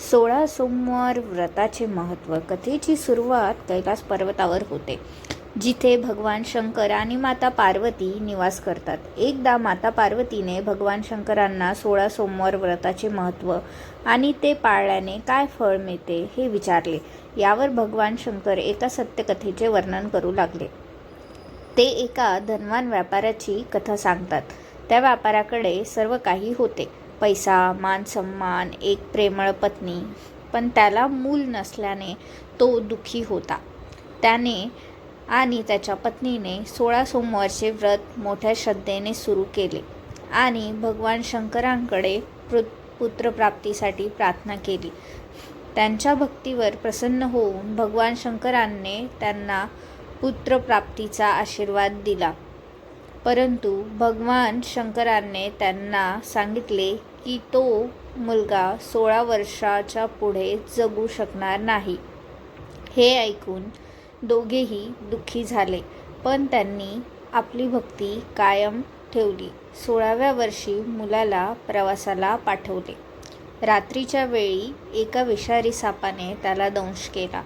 सोळा सोमवार व्रताचे महत्त्व. कथेची सुरुवात कैलास पर्वतावर होते जिथे भगवान शंकर आणि माता पार्वती निवास करतात. एकदा माता पार्वतीने भगवान शंकरांना सोळा सोमवार व्रताचे महत्त्व आणि ते पाळल्याने काय फळ मिळते हे विचारले. यावर भगवान शंकर एका सत्यकथेचे वर्णन करू लागले. ते एका धनवान व्यापाऱ्याची कथा सांगतात. त्या व्यापाऱ्याकडे सर्व काही होते. पैसा मान सन्मान एक प्रेमळ पत्नी. पण त्याला मूल नसल्याने तो दुःखी होता. त्याने आणि त्याच्या पत्नीने सोळा सोमवारचे व्रत मोठ्या श्रद्धेने सुरू केले आणि भगवान शंकरांकडे पृ पुत्रप्राप्तीसाठी प्रार्थना केली. त्यांच्या भक्तीवर प्रसन्न होऊन भगवान शंकरांनी त्यांना पुत्रप्राप्तीचा आशीर्वाद दिला. परंतु भगवान शंकराने त्यांना सांगितले की तो मुलगा सोळा वर्षाच्या पुढे जगू शकणार नाही. हे ऐकून दोघेही दुःखी झाले पण त्यांनी आपली भक्ती कायम ठेवली. सोळाव्या वर्षी मुलाला प्रवासाला पाठवले. रात्रीच्या वेळी एका विषारी सापाने त्याला दंश केला.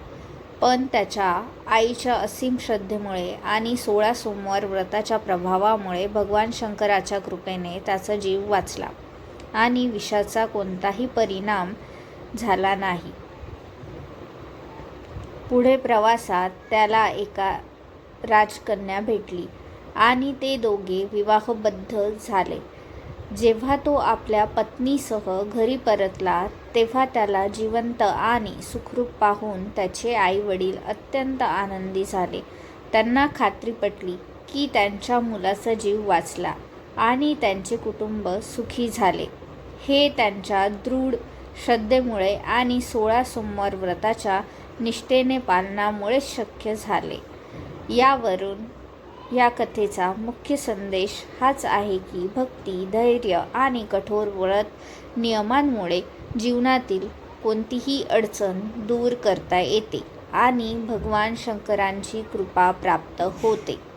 पण त्याच्या आईच्या असीम श्रद्धेमुळे आणि सोळा सोमवार व्रताच्या प्रभावामुळे भगवान शंकराच्या कृपेने त्याचा जीव वाचला. आणि विषाचा कोणताही परिणाम झाला नाही. पुढे प्रवासात त्याला एका राजकन्या भेटली आणि ते दोघे विवाहबद्ध झाले. जेव्हा तो आपल्या पत्नीसह घरी परतला तेव्हा त्याला जिवंत आणि सुखरूप पाहून त्याचे आई वडील अत्यंत आनंदी झाले. त्यांना खात्री पटली की त्यांच्या मुलाचा जीव वाचला आणि त्यांचे कुटुंब सुखी झाले. हे त्यांच्या दृढ श्रद्धेमुळे आणि सोळा सोमवार व्रताच्या निष्ठेने पालनामुळेच शक्य झाले. यावरून या कथेचा मुख्य संदेश हाच आहे की भक्ती धैर्य आणि कठोर व्रत नियमांमुळे जीवनातील कोणतीही अडचण दूर करता येते आणि भगवान शंकरांची कृपा प्राप्त होते.